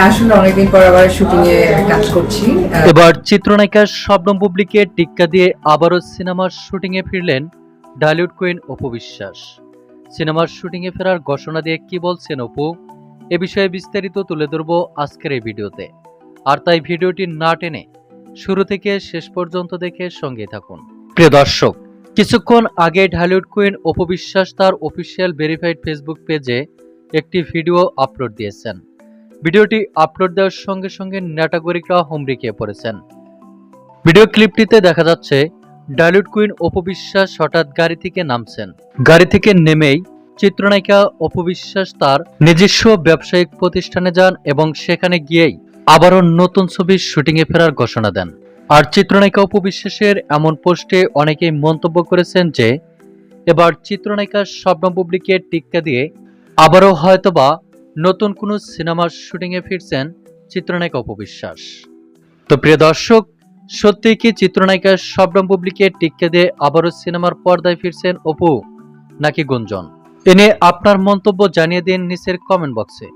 হ্যাঁ আসলে অনেকদিন পর আবার শুটিং এ কাজ করছি। এবার চিত্রনায়িকা শবনম বুবলিকে টিক্কা দিয়ে আবারও সিনেমার শুটিংয়ে ফিরলেন ডালিউড কুইন অপু বিশ্বাস। সিনেমার শুটিংয়ে ফেরার ঘোষণা দিয়ে কি বলছেন অপু? এ বিষয়ে বিস্তারিত তুলে ধরবো আজকের এই ভিডিওতে। আর তাই ভিডিওটি না টেনে শুরু থেকে শেষ পর্যন্ত দেখে সঙ্গে থাকুন। প্রিয় দর্শক, কিছুক্ষণ আগে ঢালিউড কুইন অপু বিশ্বাস তার অফিসিয়াল ভেরিফাইড ফেসবুক পেজে একটি ভিডিও আপলোড দিয়েছেন। ভিডিওটি আপলোড দেওয়ার সঙ্গে সঙ্গে নাটাগরিকরা হুমড়ি খেয়ে পড়েছেন। ভিডিও ক্লিপটিতে দেখা যাচ্ছে ডালিউড কুইন অপবিশ্বাস হঠাৎ গাড়ি থেকে নামছেন। গাড়ি থেকে নেমেই চিত্রনায়িকা অপবিশ্বাস তার নিজস্ব ব্যবসায়িক প্রতিষ্ঠানে যান এবং সেখানে গিয়েই আবারও নতুন ছবির শুটিংয়ে ফেরার ঘোষণা দেন। আর চিত্রনায়িকা অপবিশ্বাসের এমন পোস্টে অনেকেই মন্তব্য করেছেন যে, এবার চিত্রনায়িকা স্বপ্ন বুবলিকে টিক্কা দিয়ে আবারও হয়তোবা নতুন কোনো সিনেমার শুটিংয়ে ফিরছেন চিত্রনায়িকা অপবিশ্বাস। তো প্রিয় দর্শক সত্যি কি চিত্রনায়িকা শবনম বুবলিকে টিককে দিয়ে আবারও সিনেমার পর্দায় ফিরছেন অপু নাকি গুঞ্জন? এ নিয়ে আপনার মন্তব্য জানিয়ে দিন নিচের কমেন্ট বক্সে